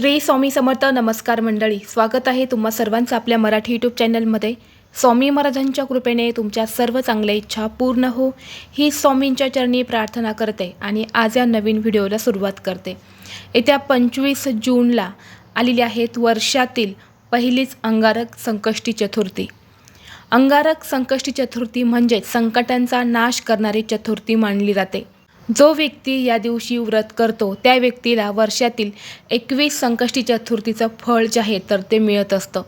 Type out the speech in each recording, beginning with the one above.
श्री स्वामी समर्थ नमस्कार मंडळी स्वागत आहे तुम्हा सर्वांचं आपल्या मराठी यूट्यूब चॅनलमध्ये. स्वामी महाराजांच्या कृपेने तुमच्या सर्व चांगल्या इच्छा पूर्ण हो. ही स्वामींच्या चरणी प्रार्थना करते आणि आज या नवीन व्हिडिओला सुरुवात करते. येत्या पंचवीस जूनला आलेली आहेत वर्षातील पहिलीच अंगारक संकष्टी चतुर्थी. अंगारक संकष्टी चतुर्थी म्हणजे संकटांचा नाश करणारी चतुर्थी मानली जाते. जो व्यक्ती या दिवशी व्रत करतो त्या व्यक्तीला वर्षातील एकवीस संकष्टी चतुर्थीचं फळ जे आहे तर ते मिळत असतं.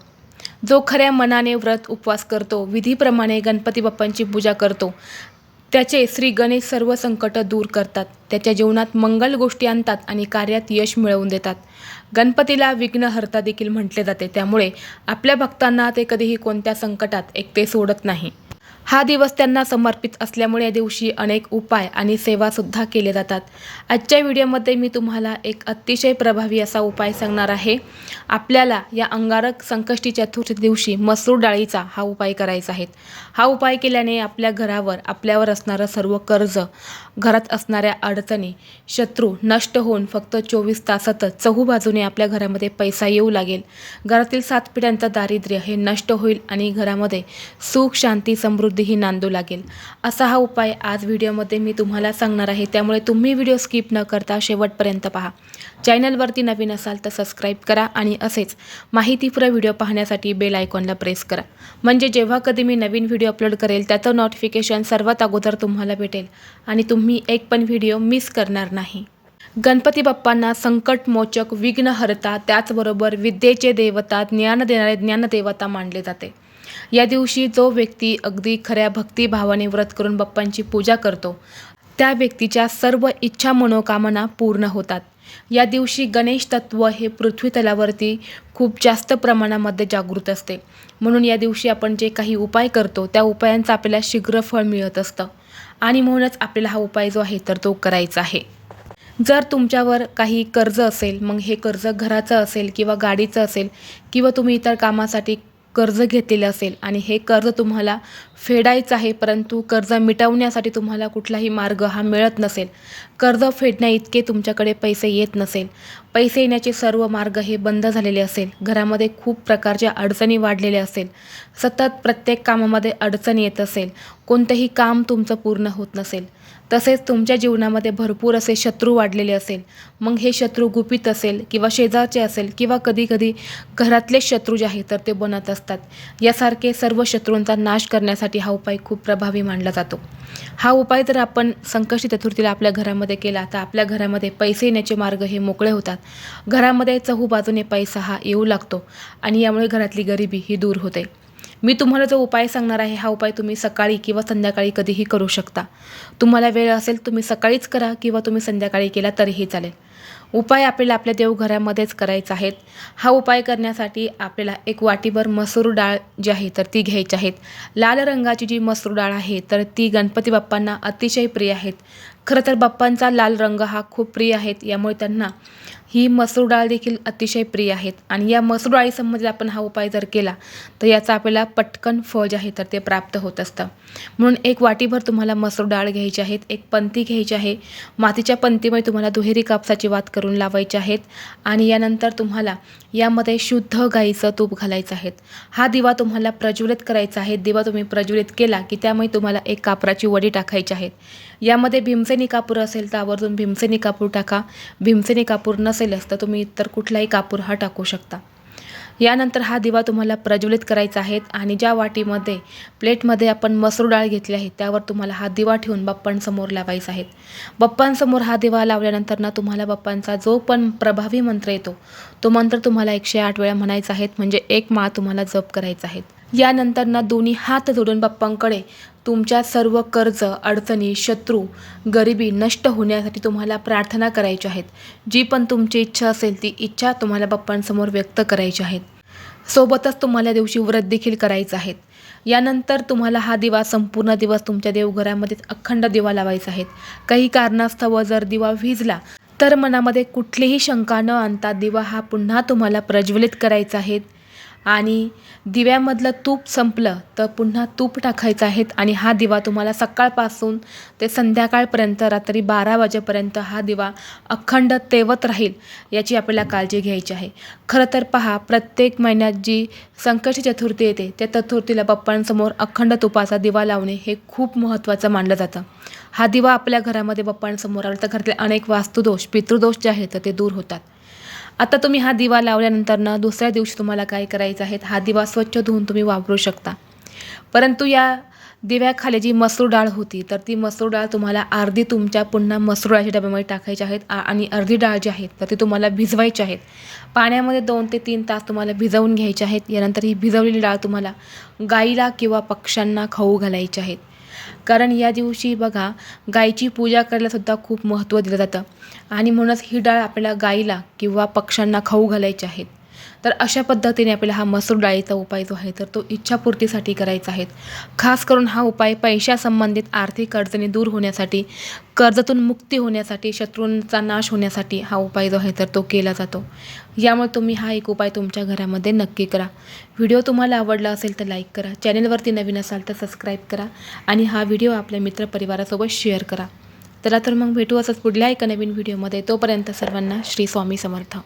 जो खऱ्या मनाने व्रत उपवास करतो विधीप्रमाणे गणपती बाप्पांची पूजा करतो त्याचे श्री गणेश सर्व संकट दूर करतात. त्याच्या जीवनात मंगल गोष्टी आणतात आणि कार्यात यश मिळवून देतात. गणपतीला विघ्नहर्ता देखील म्हटले जाते. त्यामुळे आपल्या भक्तांना ते कधीही कोणत्या संकटात एकटे सोडत नाही. हा दिवस त्यांना समर्पित असल्यामुळे या दिवशी अनेक उपाय आणि सेवासुद्धा केले जातात. आजच्या व्हिडिओमध्ये मी तुम्हाला एक अतिशय प्रभावी असा उपाय सांगणार आहे. आपल्याला या अंगारक संकष्टी चतुर्थी दिवशी मसूर डाळीचा हा उपाय करायचा आहे. हा उपाय केल्याने आपल्या घरावर आपल्यावर असणारं सर्व कर्ज घरात असणाऱ्या अडचणी शत्रू नष्ट होऊन फक्त चोवीस तासातच चहू बाजूने आपल्या घरामध्ये पैसा येऊ लागेल. घरातील सात पिढ्यांचं दारिद्र्य हे नष्ट होईल आणि घरामध्ये सुख शांती समृद्धीही नांदू लागेल. असा हा उपाय आज व्हिडिओमध्ये मी तुम्हाला सांगणार आहे. त्यामुळे तुम्ही व्हिडिओ स्किप न करता शेवटपर्यंत पहा. चॅनलवरती नवीन असाल तर सबस्क्राईब करा आणि असेच माहितीपूर्ण व्हिडिओ पाहण्यासाठी बेल आयकॉनला प्रेस करा. म्हणजे जेव्हा कधी मी नवीन व्हिडिओ अपलोड करेल त्याचं नोटिफिकेशन सर्वात अगोदर तुम्हाला भेटेल आणि तुम्ही एक पण व्हिडिओ मिस करणार नाही. गणपती बाप्पांना संकटमोचक विघ्नहर्ता त्याचबरोबर विद्येचे देवता ज्ञान देणारे ज्ञानदेवता मानले जाते. या दिवशी जो व्यक्ती अगदी खऱ्या भक्तिभावाने व्रत करून बाप्पांची पूजा करतो. त्या व्यक्तीच्या सर्व इच्छा मनोकामना पूर्ण होतात. या दिवशी गणेश तत्व हे पृथ्वी तलावरती खूप जास्त प्रमाणामध्ये जागृत असते. म्हणून या दिवशी आपण जे काही उपाय करतो त्या उपायांचं आपल्याला शीघ्र फळ मिळत असतं. आणि म्हणूनच आपल्याला हा उपाय जो आहे तर तो करायचा आहे. जर तुमच्यावर काही कर्ज असेल मग हे कर्ज घराचं असेल किंवा गाडीचं असेल किंवा तुम्ही इतर कामासाठी कर्ज घेतलेलं असेल आणि हे कर्ज तुम्हाला फेडायचं आहे परंतु कर्ज मिटवण्यासाठी तुम्हाला कुठलाही मार्ग हा मिळत नसेल. कर्ज फेडण्याइतके तुमच्याकडे पैसे येत नसेल. पैसे येण्याचे सर्व मार्ग हे बंद झालेले असेल. घरामध्ये खूप प्रकारच्या अडचणी वाढलेल्या असेल. सतत प्रत्येक कामामध्ये अडचण येत असेल. कोणतंही काम तुमचं पूर्ण होत नसेल. तसेच तुमच्या जीवनामध्ये भरपूर असे शत्रू वाढलेले असेल. मग हे शत्रू गुपित असेल किंवा शेजारचे असेल किंवा कधीकधी घरातले शत्रू जे आहेत तर ते बनत असतात. यासारखे सर्व शत्रूंचा नाश करण्यासाठी हा उपाय खूप प्रभावी मानला जातो. हा उपाय जर आपण संकष्टी चतुर्थीला आपल्या घरामध्ये केला तर आपल्या घरामध्ये पैसे येण्याचे मार्ग हे मोकळे होतात. घरामध्ये चहू बाजूने पैसा हा येऊ लागतो आणि यामुळे घरातली गरिबी ही दूर होते. मी तुम्हाला जो उपाय सांगणार आहे हा उपाय तुम्ही सकाळी किंवा संध्याकाळी कधीही करू शकता. तुम्हाला वेळ असेल तुम्ही सकाळीच करा किंवा तुम्ही संध्याकाळी केला तरीही चालेल. उपाय आपल्याला आपल्या देवघरामध्येच करायचा आहेत. हा उपाय करण्यासाठी आपल्याला एक वाटीभर मसूर डाळ जी आहे तर ती घ्यायची आहेत लाल रंगाची जी मसूर डाळ आहे तर ती गणपती बाप्पांना अतिशय प्रिय आहेत. खरं तर बाप्पांचा लाल रंग हा खूप प्रिय आहेत यामुळे त्यांना ही मसूर डाळ देखील अतिशय प्रिय आहेत. आणि या मसूर डाळीसंबंधित आपण हा उपाय जर केला तर याचा आपल्याला पटकन फळ जे आहे तर ते प्राप्त होत असतं. म्हणून एक वाटीभर तुम्हाला मसूर डाळ घ्यायची आहेत एक पंती घ्यायची आहे. मातीच्या पंतीमध्ये तुम्हाला दुहेरी कापसाची वात करून लावायची आहेत. आणि यानंतर तुम्हाला यामध्ये शुद्ध गाईचं तूप घालायचं आहे. हा दिवा तुम्हाला प्रज्वलित करायचा आहे. दिवा तुम्ही प्रज्वलित केला की त्यामुळे तुम्हाला एक कापराची वडी टाकायची आहेत यामध्ये भीमसेनी कापूर असेल तर आवर्जून भीमसेनी कापूर टाका. भीमसेनी कापूर नसेलच तर तुम्ही इतर कुठलाही कापूर हा टाकू शकता. यानंतर हा दिवा तुम्हाला प्रज्वलित करायचा आहे आणि ज्या वाटीमध्ये प्लेटमध्ये आपण मसूर डाळ घेतली आहे त्यावर तुम्हाला हा दिवा ठेवून बाप्पांसमोर लावायचा आहे. बाप्पांसमोर हा दिवा लावल्यानंतर ना तुम्हाला बाप्पांचा जो पण प्रभावी मंत्र येतो तो मंत्र तुम्हाला एकशे आठ वेळा म्हणायचा आहे म्हणजे एक माळ तुम्हाला जप करायचा आहे. यानंतर ना दोन्ही हात जोडून बाप्पांकडे तुमच्या सर्व कर्ज अडचणी शत्रू गरिबी नष्ट होण्यासाठी तुम्हाला प्रार्थना करायच्या आहेत. जी पण तुमची इच्छा असेल ती इच्छा तुम्हाला बाप्पांसमोर व्यक्त करायची आहेत. सोबतच तुम्हाला दिवशी व्रत देखील करायचं आहेत यानंतर तुम्हाला हा दिवा संपूर्ण दिवस तुमच्या देवघरामध्ये अखंड दिवा लावायचा आहे. काही कारणास्तव जर दिवा विजला तर मनामध्ये कुठलीही शंका न आणता दिवा हा पुन्हा तुम्हाला प्रज्वलित करायचा आहे. आणि दिव्यामधलं तूप संपलं तर पुन्हा तूप टाकायचं आहे आणि हा दिवा तुम्हाला सकाळपासून ते संध्याकाळपर्यंत रात्री बारा वाजेपर्यंत हा दिवा अखंड तेवत राहील याची आपल्याला काळजी घ्यायची आहे. खरं तर पहा प्रत्येक महिन्यात जी संकष्टी चतुर्थी येते त्या चतुर्थीला बाप्पांसमोर अखंड तुपाचा दिवा लावणे हे खूप महत्त्वाचं मानलं जातं. हा दिवा आपल्या घरामध्ये बाप्पांसमोर आला तर घरातले अनेक वास्तुदोष पितृदोष जे आहेत तर ते दूर होतात. आता तुम्ही हा दिवा लावल्यानंतर ना दुसऱ्या दिवशी तुम्हाला काय करायचं आहे? हा दिवा स्वच्छ धुवून तुम्ही वापरू शकता. परंतु या दिव्याखाली जी मसूर डाळ होती तर ती मसूर डाळ तुम्हाला अर्धी तुमच्या पुन्हा मसूर डाळच्या डब्यामध्ये टाकायची आहेत आणि अर्धी डाळ जी आहेत तर ती तुम्हाला भिजवायची आहेत. पाण्यामध्ये दोन ते तीन तास तुम्हाला भिजवून घ्यायची आहेत. यानंतर ही भिजवलेली डाळ तुम्हाला गाईला किंवा पक्ष्यांना खाऊ घालायची आहेत. कारण या दिवशी बघा गायीची पूजा करायलासुद्धा खूप महत्त्व दिलं जातं. आणि म्हणूनच ही डाळ आपल्याला गाईला किंवा पक्ष्यांना खाऊ घालायची आहेत तर अशा पद्धतीने आपल्याला हा मसूर डाळीचा उपाय जो आहे तर तो इच्छापूर्तीसाठी करायचा आहे. खास करून हा उपाय पैशासंबंधित आर्थिक अडचणी दूर होण्यासाठी कर्जातून मुक्ती होण्यासाठी शत्रूंचा नाश होण्यासाठी हा उपाय जो आहे तर तो केला जातो. यामुळे तुम्ही हा एक उपाय तुमच्या घरामध्ये नक्की करा. व्हिडिओ तुम्हाला आवडला असेल तर लाईक करा. चॅनलवरती नवीन असाल तर सबस्क्राईब करा आणि हा व्हिडिओ आपल्या मित्रपरिवारासोबत शेअर करा. चला तर मग भेटू असंच पुढल्या एका नवीन व्हिडिओमध्ये. तोपर्यंत सर्वांना श्री स्वामी समर्थ.